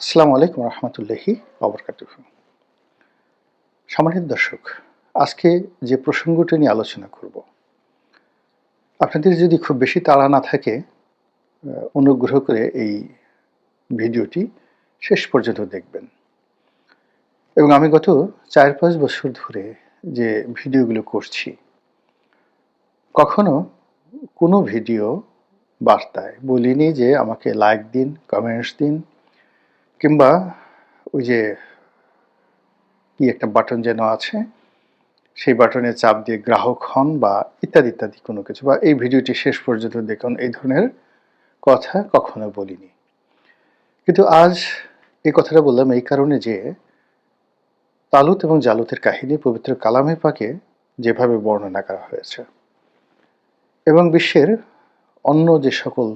আসসালামু আলাইকুম রহমতুল্লাহি অবরকাত সম্মানিত দর্শক, আজকে যে প্রসঙ্গটি নিয়ে আলোচনা করব, আপনাদের যদি খুব বেশি তাড়া না থাকে অনুগ্রহ করে এই ভিডিওটি শেষ পর্যন্ত দেখবেন। এবং আমি গত চার পাঁচ বছর ধরে যে ভিডিওগুলো করছি, কখনো কোনো ভিডিও বার্তায় বলিনি যে আমাকে লাইক দিন কমেন্টস দিন কিংবা ওই যে কি একটা বাটন যেন আছে, সেই বাটনে চাপ দিয়ে গ্রাহক হন বা ইত্যাদি ইত্যাদি কোনো কিছু। বা এই ভিডিওটি শেষ পর্যন্ত দেখুন, এই ধরনের কথা কখনো বলিনি। কিন্তু আজ এই কথাটা বললাম এই কারণে যে তালুত এবং জালুতের কাহিনী পবিত্র কালামে পাকে যেভাবে বর্ণনা করা হয়েছে এবং বিশ্বের অন্য যে সকল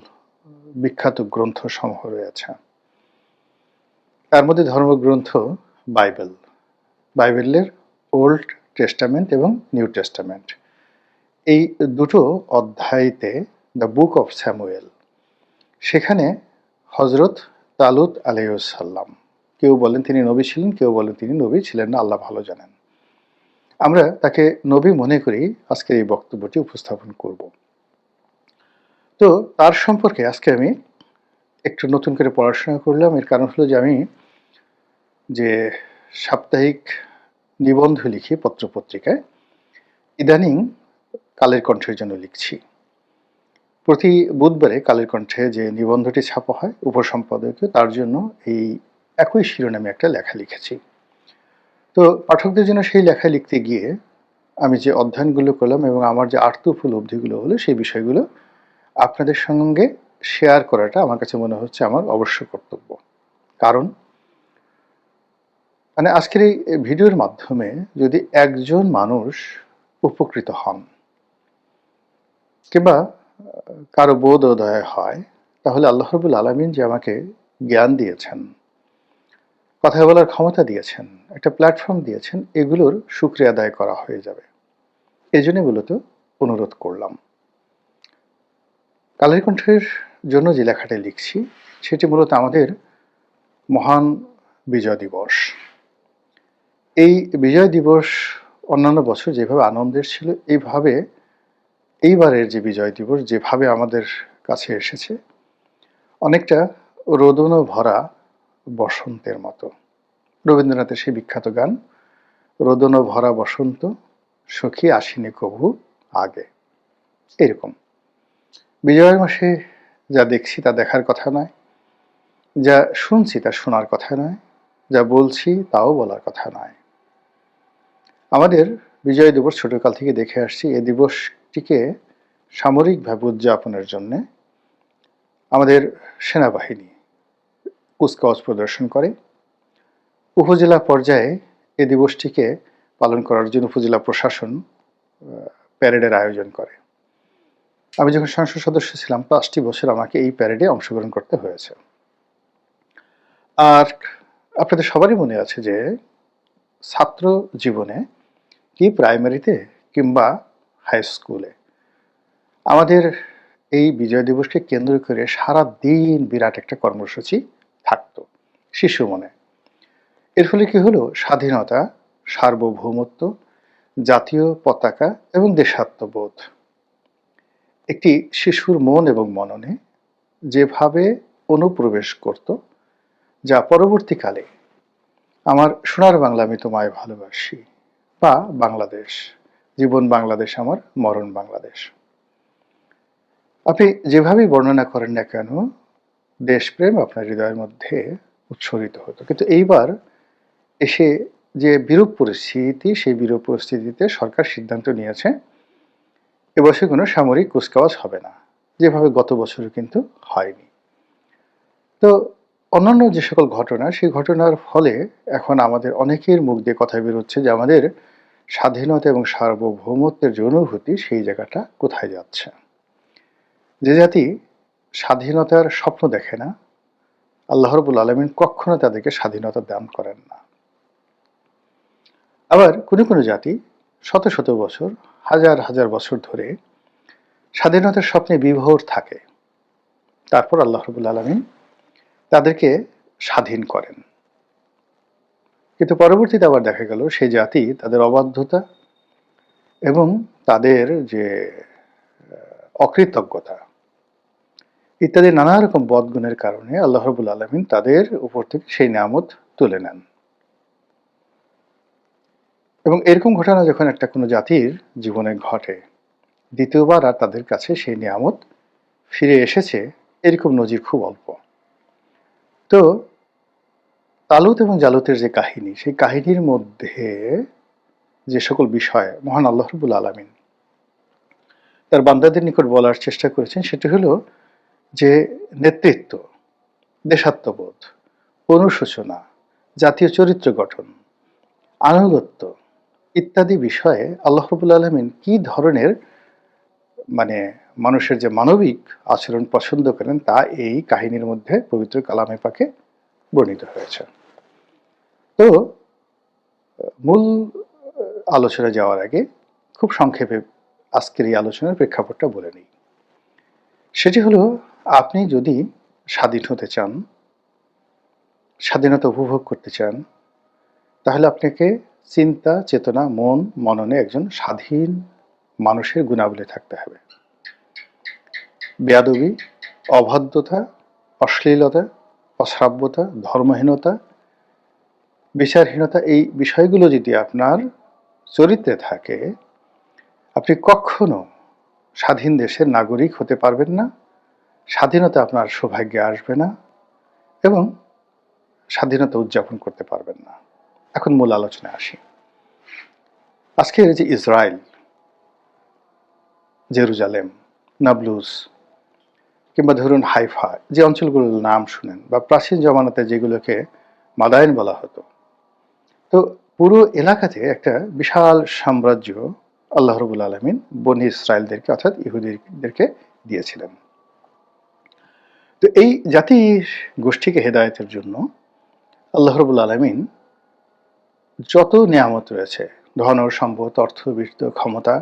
বিখ্যাত গ্রন্থ সমূহ রয়েছে তার মধ্যে ধর্মগ্রন্থ, বাইবেল। বাইবেলের ওল্ড টেস্টামেন্ট এবং নিউ টেস্টামেন্ট। এই দুটো অধ্যায়তে দ্য বুক অফ স্যামুয়েল। সেখানে হজরত তালুত আলাইসাল্লাম কেউ বলেন তিনি নবী ছিলেন, কেউ বলেন তিনি নবী ছিলেন না, আল্লাহ ভালো জানেন। আমরা তাকে নবী মনে করি, আজকের এই বক্তব্যটি উপস্থাপন করব। তো তার সম্পর্কে আজকে আমি একটু নতুন করে পড়াশোনা করলাম, এর কারণ হলো যে আমি যে সাপ্তাহিক নিবন্ধ লিখি পত্রপত্রিকায়, ইদানিং কালের কণ্ঠের জন্য লিখছি। প্রতি বুধবারে কালের কণ্ঠে যে নিবন্ধটি ছাপা হয় উপসম্পাদকীয়, তার জন্য এই একই শিরোনামে একটা লেখা লিখেছি। তো পাঠকদের জন্য সেই লেখা লিখতে গিয়ে আমি যে অধ্যয়নগুলো করলাম এবং আমার যে আর্ত উপলব্ধিগুলো হলো, সেই বিষয়গুলো আপনাদের সঙ্গে শেয়ার করাটা আমার কাছে মনে হচ্ছে আমার অবশ্য কর্তব্য। কারণ মানে আজকের এই ভিডিওর মাধ্যমে যদি একজন মানুষ উপকৃত হন, কিংবা কারও বোধ উদয় হয়, তাহলে আল্লাহ রবুল আলমিন যে আমাকে জ্ঞান দিয়েছেন কথা বলার ক্ষমতা দিয়েছেন, একটা প্ল্যাটফর্ম দিয়েছেন, এগুলোর সুক্রিয়া আদায় করা হয়ে যাবে। এই জন্য মূলত অনুরোধ করলাম। কালের কণ্ঠের জন্য যে লেখাটা লিখছি, সেটি মূলত আমাদের মহান বিজয় দিবস। এই বিজয় দিবস অন্যান্য বছর যেভাবে আনন্দের ছিল, এইভাবে এইবারের যে বিজয় দিবস যেভাবে আমাদের কাছে এসেছে, অনেকটা রোদন ভরা বসন্তের মতো। রবীন্দ্রনাথের সেই বিখ্যাত গান রোদন ভরা বসন্ত, সখী আসিনি কভু আগে। এরকম। বিজয়ের মাসে যা দেখছি তা দেখার কথা নয়, যা শুনছি তা শোনার কথা নয়, যা বলছি তাও বলার কথা নয়। আমাদের বিজয় দিবস ছোটকাল থেকে দেখে আসছি। এই দিবসটিকে সামরিকভাবে উদযাপনের জন্যে আমাদের সেনাবাহিনী কুচকাওয়াজ প্রদর্শন করে। উপজেলা পর্যায়ে এ দিবসটিকে পালন করার জন্য উপজেলা প্রশাসন প্যারেডের আয়োজন করে। আমি যখন সংসদ সদস্য ছিলাম, পাঁচটি বছর আমাকে এই প্যারেডে অংশগ্রহণ করতে হয়েছে। আর আপনাদের সবারই মনে আছে যে ছাত্র জীবনে কি প্রাইমারিতে কিংবা হাই স্কুলে? আমাদের এই বিজয় দিবসকে কেন্দ্র করে সারা দিন বিরাট একটা কর্মসূচি থাকতো শিশু মনে। এর ফলে কি হলো? স্বাধীনতা, সার্বভৌমত্ব, জাতীয় পতাকা এবং দেশাত্মবোধ। একটি শিশুর মন এবং মননে যেভাবে অনুপ্রবেশ করত, যা পরবর্তীকালে আমার সোনার বাংলা আমি তোমায় ভালোবাসি। বা বাংলাদেশ, জীবন বাংলাদেশ, আমার মরণ বাংলাদেশ। আপনি যেভাবেই বর্ণনা করেন না কেন, দেশপ্রেম আপনার হৃদয়ের মধ্যে উৎসরিত হতো। কিন্তু এইবার এসে যে বিরূপ পরিস্থিতি, সেই বিরূপ পরিস্থিতিতে সরকার সিদ্ধান্ত নিয়েছে, এবছর কোনো সামরিক কুচকাওয়াজ হবে না। যেভাবে গত বছর কিন্তু হয়নি। তো অন্যান্য যে সকল ঘটনা, সেই ঘটনার ফলে এখন আমাদের অনেকের মুখ দিয়ে কথা বেরোচ্ছে যে আমাদের স্বাধীনতা এবং সার্বভৌমত্বের যে অনুভূতি, সেই জায়গাটা কোথায় যাচ্ছে? যে জাতি স্বাধীনতার স্বপ্ন দেখে না, আল্লাহ রবুল আলমিন কখনো তাদেরকে স্বাধীনতা দান করেন না। আবার কোনো কোনো জাতি শত শত বছর, হাজার হাজার বছর ধরে স্বাধীনতার স্বপ্নে বিভোর থাকে। তারপর আল্লাহ রবুল আলমিন তাদেরকে স্বাধীন করেন। কিন্তু পরবর্তীতে আবার দেখা গেল সেই জাতি তাদের অবাধ্যতা এবং তাদের যে অকৃতজ্ঞতা ইত্যাদি নানা রকম বদগুণের কারণে আল্লাহ রবুল আলমিন তাদের উপর থেকে সেই নামত তুলে নেন। এবং এরকম ঘটনা যখন একটা কোনো জাতির জীবনে ঘটে, দ্বিতীয়বার আর তাদের কাছে সেই নিয়ামত ফিরে এসেছে, এরকম নজির খুব অল্প। তো তালুত এবং জালুতের যে কাহিনী, সেই কাহিনীর মধ্যে যে সকল বিষয়, মহান আল্লাহ রবুল আলমিন তার বান্দাদের নিকট বলার চেষ্টা করেছেন, সেটি হলো যে নেতৃত্ব, দেশাত্মবোধ, অনুশোচনা, জাতীয় চরিত্র গঠন, আনুগত্য ইত্যাদি বিষয়ে আল্লাহ রবুল আলমিন কি ধরনের মানে মানুষের যে মানবিক আচরণ পছন্দ করেন, তা এই কাহিনীর মধ্যে পবিত্র কালামে পাকে বর্ণিত হয়েছে। তো মূল আলোচনা যাওয়ার আগে খুব সংক্ষেপে আজকের এই আলোচনার প্রেক্ষাপটটা বলে নিই। সেটি হলো, আপনি যদি স্বাধীন হতে চান, স্বাধীনতা উপভোগ করতে চান, তাহলে আপনাকে চিন্তা, চেতনা, মন, মননে একজন স্বাধীন মানুষের গুণাবলী থাকতে হবে। বেয়াদবি, অবাধ্যতা, অশ্লীলতা, অশ্রাব্যতা, ধর্মহীনতা বিচারহীনতা এই বিষয়গুলো যদি আপনার চরিত্রে থাকে, আপনি কখনো স্বাধীন দেশের নাগরিক হতে পারবেন না, স্বাধীনতা আপনার সৌভাগ্যে আসবে না এবং স্বাধীনতা উদযাপন করতে পারবেন না। এখন মূল আলোচনায় আসি। আজকের যে ইসরায়েল, জেরুজালেম, নাবলুস কিংবা ধরুন হাইফা, যে অঞ্চলগুলোর নাম শুনেন বা প্রাচীন জমানাতে যেগুলোকে মাদায়ন বলা হতো তো পুরো এলাকাতে একটা বিশাল সাম্রাজ্য আল্লাহ রবুল আলমিন বনি ইসরায়েলদেরকে, অর্থাৎ ইহুদিদেরকে দিয়েছিলেন। তো এই জাতির গোষ্ঠীকে হেদায়তের জন্য আল্লাহ রবুল আলমিন যত নিয়ামত রয়েছে, ধন, সম্পদ, অর্থ, বৃত্ত, ক্ষমতা,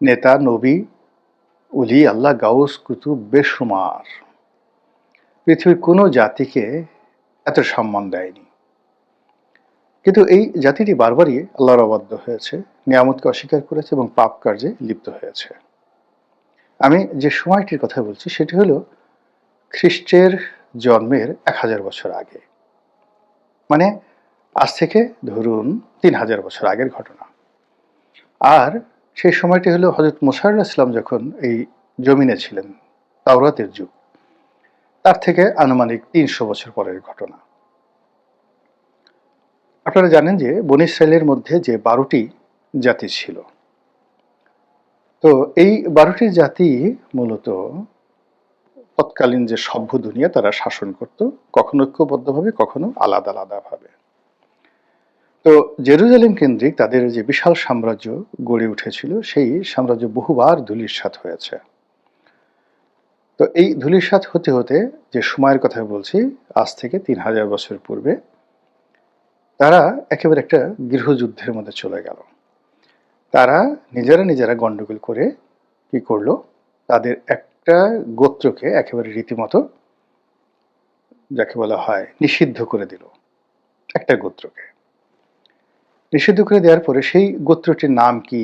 নেতা, নবী উলি আল্লাহ, গাউস, কুতুব, বেশুমার, পৃথিবীর কোনো জাতিকে এত সম্মান দেয়নি। কিন্তু এই জাতিটি বারবারই আল্লাহর অবাধ্য হয়েছে, নিয়ামতকে অস্বীকার করেছে এবং পাপ কার্যে লিপ্ত হয়েছে। আমি যে সময়টির কথা বলছি, সেটি হলো খ্রিস্টের জন্মের এক হাজার বছর আগে। মানে আজ থেকে ধরুন তিন হাজার বছর আগের ঘটনা। আর সেই সময়টি হলো হজরত মুসার ইসলাম যখন এই জমিনে ছিলেন, তাওরাতের যুগ। তার থেকে আনুমানিক তিনশো বছর পরের ঘটনা। আপনারা জানেন যে বন ইসরায়েলের মধ্যে যে বারোটি জাতি ছিল। তো এই বারোটি জাতি মূলত তৎকালীন যে সভ্য দুনিয়া তারা শাসন করত, কখনো ঐক্যবদ্ধভাবে, কখনো আলাদা আলাদাভাবে তো জেরুজালেম কেন্দ্রিক তাদের যে বিশাল সাম্রাজ্য গড়ে উঠেছিল, সেই সাম্রাজ্য বহুবার ধুলিস্বাত হয়েছে। তো এই ধুলিস্বাত হতে হতে যে সময়ের কথা বলছি, আজ থেকে তিন হাজার বছর পূর্বে তারা একেবারে একটা গৃহযুদ্ধের মধ্যে চলে গেল। তারা নিজেরা নিজেরা গন্ডগোল করে কি করল? তাদের একটা গোত্রকে একেবারে রীতিমতো যাকে বলা হয় নিষিদ্ধ করে দিল। একটা গোত্রকে। নিষিদ্ধ করে দেওয়ার পরে সেই গোত্রটির নাম কি?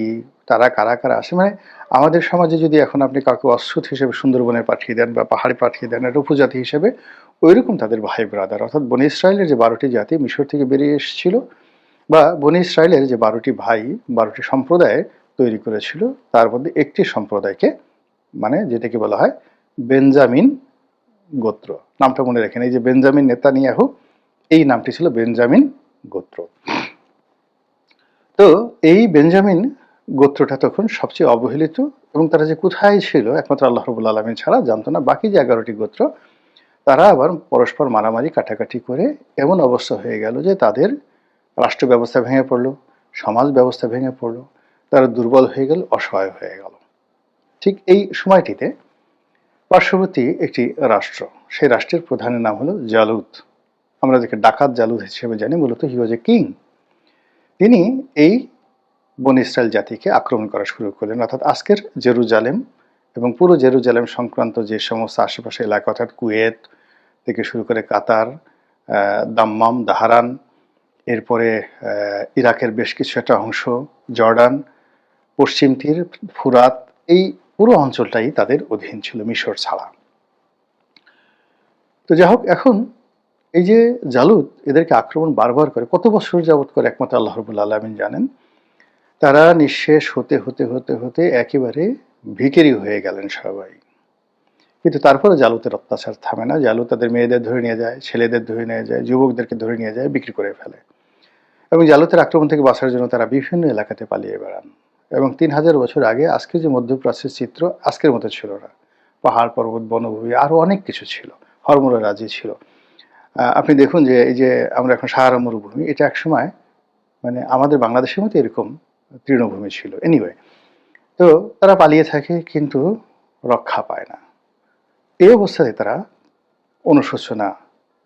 তারা কারা কারা আসে? মানে আমাদের সমাজে যদি এখন আপনি কাউকে অশ্বত হিসেবে সুন্দরবনে পাঠিয়ে দেন বা পাহাড়ে পাঠিয়ে দেন একটা উপজাতি হিসেবে, ওইরকম তাদের ভাই ব্রাদার অর্থাৎ বনি ইসরায়েলের যে বারোটি জাতি মিশর থেকে বেরিয়ে এসেছিল বা বনি ইসরায়েলের যে বারোটি ভাই, বারোটি সম্প্রদায় তৈরি করেছিল, তার মধ্যে একটি সম্প্রদায়কে মানে যেটাকে বলা হয় বেঞ্জামিন গোত্র। নামটা মনে রাখেন, এই যে বেঞ্জামিন নেতানিয়াহু, এই নামটি ছিল বেঞ্জামিন গোত্র। তো এই বেঞ্জামিন গোত্রটা তখন সবচেয়ে অবহেলিত এবং তারা যে কোথায় ছিল, একমাত্র আল্লাহ রবুল আলমিন ছাড়া জানতো না। বাকি যে এগারোটি গোত্র, তারা আবার পরস্পর মারামারি, কাটাকাটি করে এমন অবস্থা হয়ে গেল যে তাদের রাষ্ট্র ব্যবস্থা ভেঙে পড়ল, সমাজ ব্যবস্থা ভেঙে পড়ল, তারা দুর্বল হয়ে গেল, অসহায় হয়ে গেল। ঠিক এই সময়টিতে পার্শ্ববর্তী একটি রাষ্ট্র, সেই রাষ্ট্রের প্রধানের নাম হলো জালুদ আমরা যাকে ডাকাত জালুদ হিসেবে জানি, মূলত হি ওয়াজ এ কিং তিনি এই বন ইসরায়েল জাতিকে আক্রমণ করা শুরু করলেন। অর্থাৎ আজকের জেরুজালেম এবং পুরো জেরুজালেম সংক্রান্ত যে সমস্ত আশেপাশে এলাকা, অর্থাৎ কুয়েত থেকে শুরু করে কাতার দাম্মাম, দাহারান, এরপরে ইরাকের বেশ কিছু একটা অংশ, জর্ডান, পশ্চিম তীর, ফুরাত, এই পুরো অঞ্চলটাই তাদের অধীন ছিল মিশর ছাড়া। তো যাই হোক, এখন এই যে জালুদ এদেরকে আক্রমণ বারবার করে, কত বছর যাবত করে একমাত্র আল্লাহ রবুল্লা আলমিন জানেন? তারা নিঃশেষ হতে হতে হতে হতে একেবারে ভিকেরি হয়ে গেলেন সবাই। কিন্তু তারপরে জালুতের অত্যাচার থামে না। জালু তাদের মেয়েদের ধরে নিয়ে যায়, ছেলেদের ধরে নিয়ে যায়, যুবকদেরকে ধরে নিয়ে যায়, বিক্রি করে ফেলে। এবং জালুতের আক্রমণ থেকে বাঁচার জন্য তারা বিভিন্ন এলাকাতে পালিয়ে বেড়ান। এবং তিন হাজার বছর আগে আজকে যে মধ্যপ্রাচ্যের চিত্র, আজকের মতো ছিল না। পাহাড় পর্বত, বনভূমি আরও অনেক কিছু ছিল। হরমোরা রাজি ছিল। আপনি দেখুন যে এই যে আমরা এখন সাহারা মরুভূমি এটা একসময় মানে আমাদের বাংলাদেশের মতো এরকম তৃণভূমি ছিল। এনিওয়ে তো তারা পালিয়ে থাকে কিন্তু রক্ষা পায় না। এই অবস্থায় তারা অনুশোচনা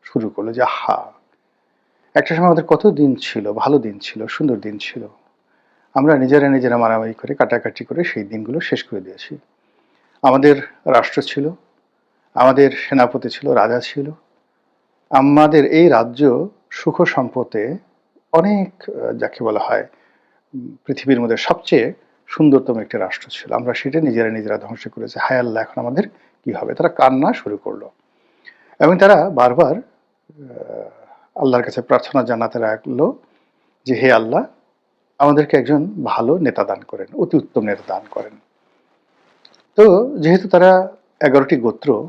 শুরু করল যে হা একটা সময় আমাদের কত দিন ছিল, ভালো দিন ছিল, সুন্দর দিন ছিল। আমরা নিজেরা নিজেরা মারামারি করে, কাটাকাটি করে সেই দিনগুলো শেষ করে দিয়েছি। আমাদের রাষ্ট্র ছিল, আমাদের সেনাপতি ছিল, রাজা ছিল। আমাদের এই রাজ্য সুখ সম্পদে অনেক যাকে বলা হয় পৃথিবীর মধ্যে সবচেয়ে সুন্দরতম একটি রাষ্ট্র ছিল। আমরা সেটা নিজেরা নিজেরা ধ্বংস করেছি। হায় আল্লাহ, এখন আমাদের কি হবে? তারা কান্না শুরু করল। এবং তারা বারবার আল্লাহর কাছে প্রার্থনা জানাতে রাখল যে, হে আল্লাহ, আমাদেরকে একজন ভালো নেতা দান করেন, অতি উত্তম নেতা দান করেন। তো যেহেতু তারা এগারোটি গোত্র,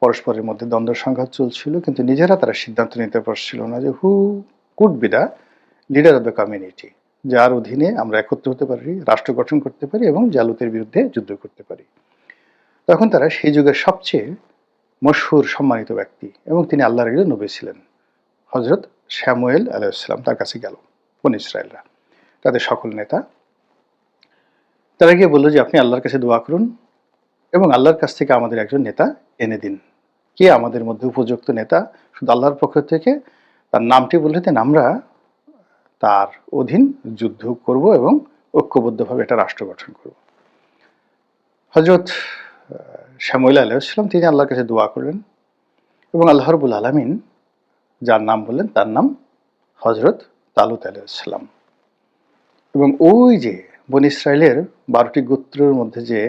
পরস্পরের মধ্যে দ্বন্দ্ব সংঘাত চলছিল, কিন্তু নিজেরা তারা সিদ্ধান্ত নিতে পারছিল না যে, who could be the leader of the community যার অধীনে আমরা একত্র হতে পারি, রাষ্ট্র গঠন করতে পারি এবং জালুতের বিরুদ্ধে যুদ্ধ করতে পারি। তখন তারা সেই যুগের সবচেয়ে মশহুর সম্মানিত ব্যক্তি এবং তিনি আল্লাহর একজন নবী ছিলেন। হজরত শ্যামুয়েল আলাইসাল্লাম তার কাছে গেল, বন ইসরায়েলরা, তাদের সকল নেতা। তারা গিয়ে বলল যে, আপনি আল্লাহর কাছে দোয়া করুন এবং আল্লাহর কাছ থেকে আমাদের একজন নেতা এনে দিন। কে আমাদের মধ্যে উপযুক্ত নেতা? শুধু আল্লাহর পক্ষ থেকে? তার নামটি বলে দেন আমরা তার অধীন যুদ্ধ করব এবং ঐক্যবদ্ধভাবে একটা রাষ্ট্র গঠন করব। হজরত শ্যামুল আলাইসালাম তিনি আল্লাহর কাছে দোয়া করলেন এবং আল্লাহ রবুল আলমিন যার নাম বললেন, তার নাম হজরত তালুত আলাইসাল্লাম এবং ওই যে বন ইসরায়েলের বারোটি গোত্রের মধ্যে যে